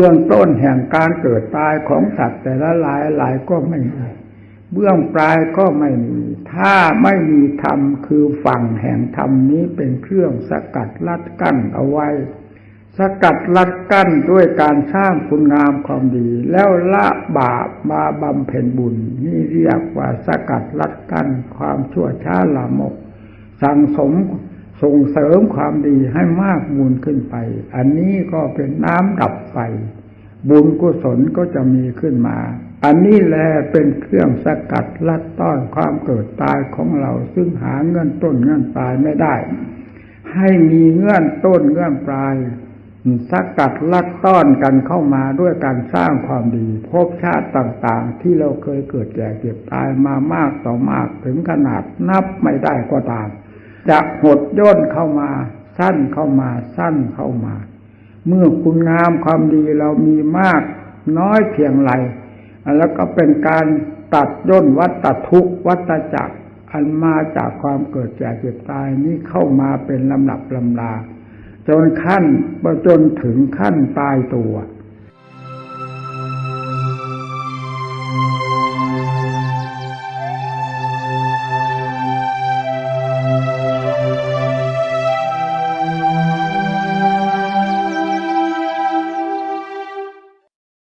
เบื้องต้นแห่งการเกิดตายของสัตว์แต่ละหลายหลายก็ไม่มีเบื้องปลายก็ไม่มี ถ้าไม่มีธรรมคือฝั่งแห่งธรรมนี้เป็นเครื่องสกัดลัดกั้นเอาไว้ สกัดลัดกั้นด้วยการสร้างคุณงามความดี แล้วละบาปมาบำเพ็ญบุญ นี่เรียกว่าสกัดลัดกั้นความชั่วช้าละมก สั่งสม ส่งเสริมความดีให้มากมูลขึ้นไป อันนี้ก็เป็นน้ำดับไฟ บุญกุศลก็จะมีขึ้นมา อันนี้แหละเป็นเครื่องสกัดลัดต้อนความเกิดตายของเราซึ่งหาเงื่อนต้นเงื่อนปลายไม่ได้ ให้มีเงื่อนต้นเงื่อนปลายสกัดลัดต้อนกันเข้ามาด้วยการสร้างความดีภพชาติต่างๆ ที่เราเคยเกิดแก่เก็บตายมามากต่อมากถึงขนาดนับไม่ได้ก็ตาม จะหดย่นเข้ามา สั้นเข้ามา สั้นเข้ามา เมื่อคุณงามความดีเรามีมากน้อยเพียงไรแล้วก็เป็นการตัดย่นวัตทุกวัตจักรอันมาจากความเกิดแก่เจ็บตายนี้เข้ามาเป็นลำดับลำดาจนขั้นจนถึงขั้นตายตัว